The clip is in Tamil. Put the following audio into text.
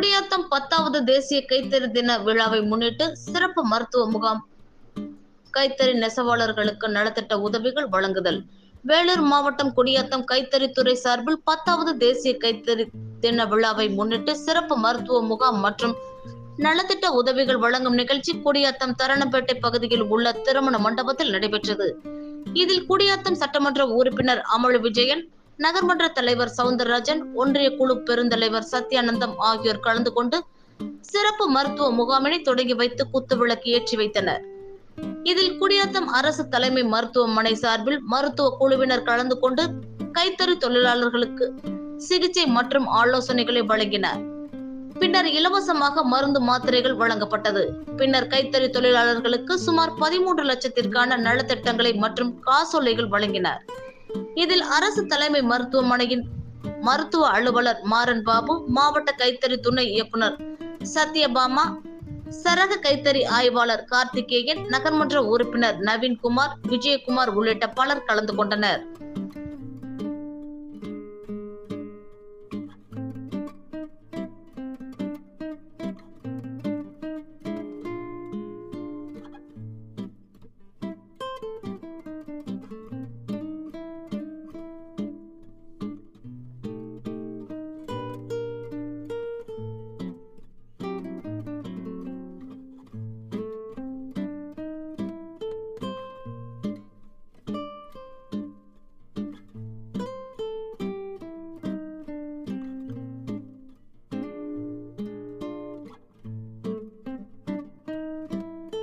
குடியாத்தம் பத்தாவது தேசிய கைத்தறி தின விழாவை முன்னிட்டு சிறப்பு மருத்துவ முகாம். கைத்தறி நெசவாளர்களுக்கு நலத்திட்ட உதவிகள் வழங்குதல். வேலூர் மாவட்டம் குடியாத்தம் கைத்தறித்துறை சார்பில் பத்தாவது தேசிய கைத்தறி தின விழாவை முன்னிட்டு சிறப்பு மருத்துவ முகாம் மற்றும் நலத்திட்ட உதவிகள் வழங்கும் நிகழ்ச்சி குடியாத்தம் தரணப்பேட்டை பகுதியில் உள்ள திருமண மண்டபத்தில் நடைபெற்றது. இதில் குடியாத்தம் சட்டமன்ற உறுப்பினர் அமலு விஜயன் நகர்மன்ற தலைவர் சவுந்தரராஜன் ஒன்றிய குழு பெருந்தலைவர் சத்யானந்தம் ஆகியோர் கலந்து கொண்டு சிறப்பு மருத்துவ முகாமினை தொடங்கி வைத்து குத்துவிளக்கு ஏற்றி வைத்தனர். இதில் குடியாத்தம் அரசு தலைமை மருத்துவமனை சார்பில் மருத்துவ குழுவினர் கலந்து கொண்டு கைத்தறி தொழிலாளர்களுக்கு சிகிச்சை மற்றும் ஆலோசனைகளை வழங்கினர். பின்னர் இலவசமாக மருந்து மாத்திரைகள் வழங்கப்பட்டது. பின்னர் கைத்தறி தொழிலாளர்களுக்கு சுமார் பதிமூன்று லட்சத்திற்கான நலத்திட்டங்களை மற்றும் காசோலைகள் வழங்கினர். இதில் அரசு தலைமை மருத்துவமனையின் மருத்துவ அலுவலர் மாறன் பாபு மாவட்ட கைத்தறி துணை இயக்குனர் சத்யபாமா சரக கைத்தறி ஆய்வாளர் கார்த்திகேயன் நகர்மன்ற உறுப்பினர் நவீன்குமார் விஜயகுமார் உள்ளிட்ட பலர் கலந்து கொண்டனர்.